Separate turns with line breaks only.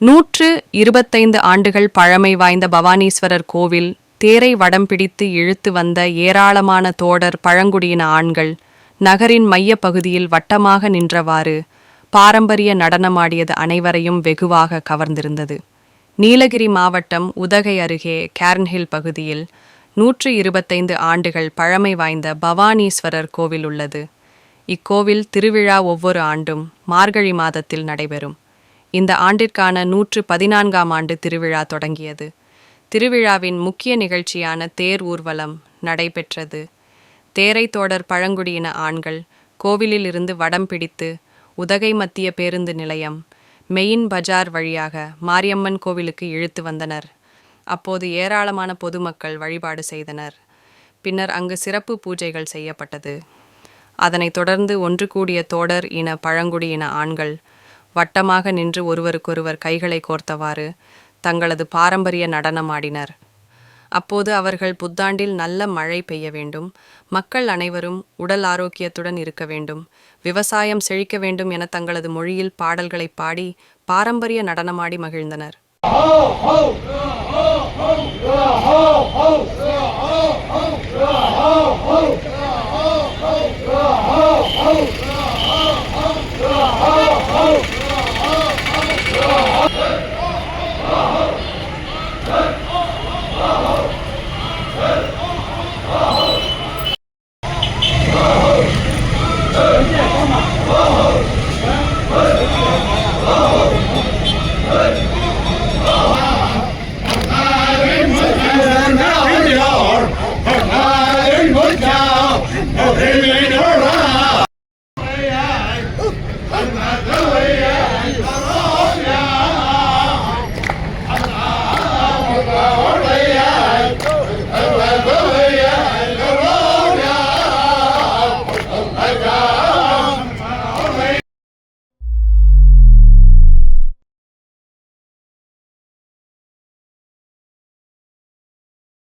நூற்று இருபத்தைந்து ஆண்டுகள் பழமை வாய்ந்த பவானீஸ்வரர் கோவில் தேரை வடம் பிடித்து இழுத்து வந்த ஏராளமான தோடர் பழங்குடியின ஆண்கள் நகரின் மையப் பகுதியில் வட்டமாக நின்றவாறு பாரம்பரிய நடனமாடியது அனைவரையும் வெகுவாக கவர்ந்திருந்தது. நீலகிரி மாவட்டம் உதகை அருகே கேர்ன்ஹில் பகுதியில் நூற்று இருபத்தைந்து ஆண்டுகள் பழமை வாய்ந்த பவானீஸ்வரர் கோவில் உள்ளது. இக்கோவில் திருவிழா ஒவ்வொரு ஆண்டும் மார்கழி மாதத்தில் நடைபெறும். இந்த ஆண்டிற்கான நூற்று பதினான்காம் ஆண்டு திருவிழா தொடங்கியது. திருவிழாவின் முக்கிய நிகழ்ச்சியான தேர் ஊர்வலம் நடைபெற்றது. தேரை தோடர் பழங்குடியின ஆண்கள் கோவிலில் இருந்து வடம் பிடித்து உதகை மத்திய பேருந்து நிலையம் மெயின் பஜார் வழியாக மாரியம்மன் கோவிலுக்கு இழுத்து வந்தனர். அப்போது ஏராளமான பொதுமக்கள் வழிபாடு செய்தனர். பின்னர் அங்கு சிறப்பு பூஜைகள் செய்யப்பட்டது. அதனைத் தொடர்ந்து ஒன்று கூடிய தோடர் இன பழங்குடியின ஆண்கள் வட்டமாக நின்று ஒருவருக்கொருவர் கைகளை கோர்த்தவாறு தங்களது பாரம்பரிய நடனமாடினர் அப்போது அவர்கள் புத்தாண்டில் நல்ல மழை பெய்ய வேண்டும் மக்கள் அனைவரும் உடல் ஆரோக்கியத்துடன் இருக்க வேண்டும் விவசாயம் செழிக்க வேண்டும் என தங்களது மொழியில் பாடல்களை பாடி பாரம்பரிய நடனமாடி மகிழ்ந்தனர் Oh.